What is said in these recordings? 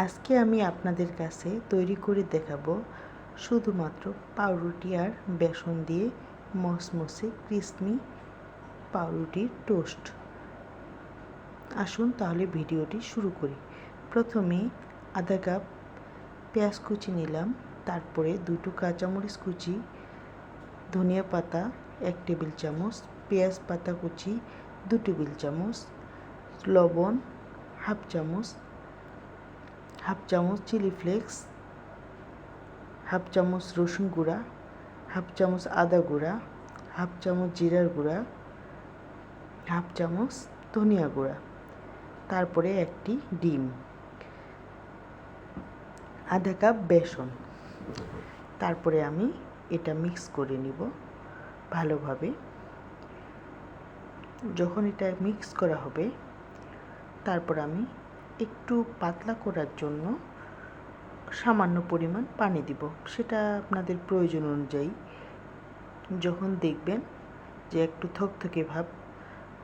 আজকে আমি আপনাদের কাছে তৈরি করে দেখাবো শুধুমাত্র পাউরুটি আর বেসন দিয়ে মসমসে ক্রিসমি পাউরুটির টোস্ট। আসুন তাহলে ভিডিওটি শুরু করি। প্রথমে আধা কাপ পেঁয়াজ কুচি নিলাম, তারপরে দুটো কাঁচামরিচ কুচি, ধনিয়া পাতা, এক টেবিল চামচ, পেঁয়াজ পাতা কুচি, দু টেবিল চামচ, লবণ, হাফ চামচ হাফ চামচ চিলি ফ্লেক্স, হাফ চামচ রসুন গুঁড়া, হাফ চামচ আদা গুঁড়া, হাফ চামচ জিরার গুঁড়া, হাফ চামচ ধনিয়া গুঁড়া, তারপরে একটি ডিম, আধা কাপ বেসন। তারপরে আমি এটা মিক্স করে নিব ভালোভাবে। যখন এটা মিক্স করা হবে, তারপর আমি একটু পাতলা করার জন্য সামান্য পরিমাণ পানি দিব। সেটা আপনাদের প্রয়োজন অনুযায়ী। যখন দেখবেন যে একটু থকথকে ভাব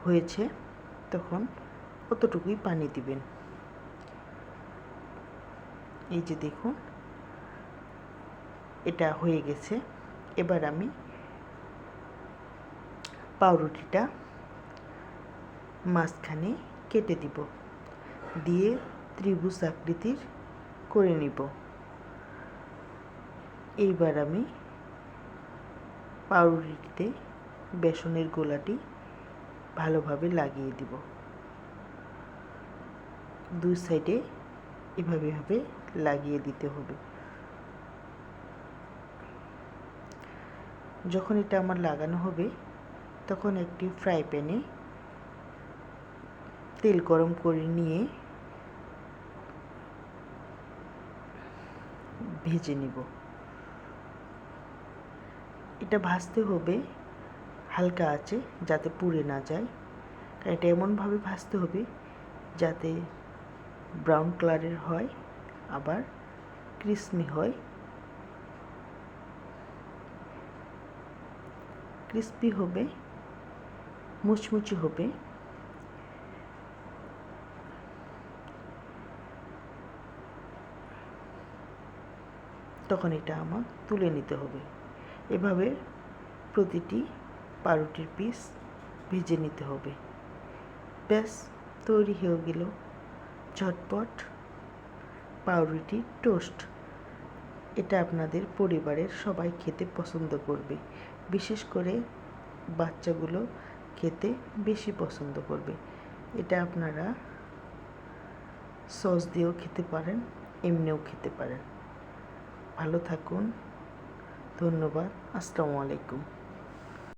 হয়েছে, তখন অতটুকুই পানি দিবেন। এই যে দেখুন, এটা হয়ে গেছে। এবার আমি পাউরুটিটা মাঝখানে কেটে দিব। দিয়ে ত্রিভুজ আকৃতির করে নিব। এইবার আমি পাউরুটিতে বেসনের গোলাটি ভালোভাবে লাগিয়ে দিব। দুই সাইডে এভাবে এভাবে লাগিয়ে দিতে হবে। যখন এটা আমার লাগানো হবে, তখন একটি ফ্রাই প্যানে তেল গরম করে নিয়ে ভেজে নিব। এটা ভাজতে হবে হালকা আছে, যাতে পুড়ে না যায়। এটা এমনভাবে ভাজতে হবে যাতে ব্রাউন কালারের হয়, আবার ক্রিসমি হয়। ক্রিসপি হবে, মুচমুচে হবে। তখন এটা আমার তুলে নিতে হবে। এভাবে প্রতিটি পাউরুটির পিস ভেজে নিতে হবে। ব্যাস, তৈরি হয়ে গেল ঝটপট পাউরুটি টোস্ট। এটা আপনাদের পরিবারের সবাই খেতে পছন্দ করবে। বিশেষ করে বাচ্চাগুলো খেতে বেশি পছন্দ করবে। এটা আপনারা সস দিয়েও খেতে পারেন, এমনিও খেতে পারেন। ভালো থাকুন। ধন্যবাদ। আসসালামু আলাইকুম।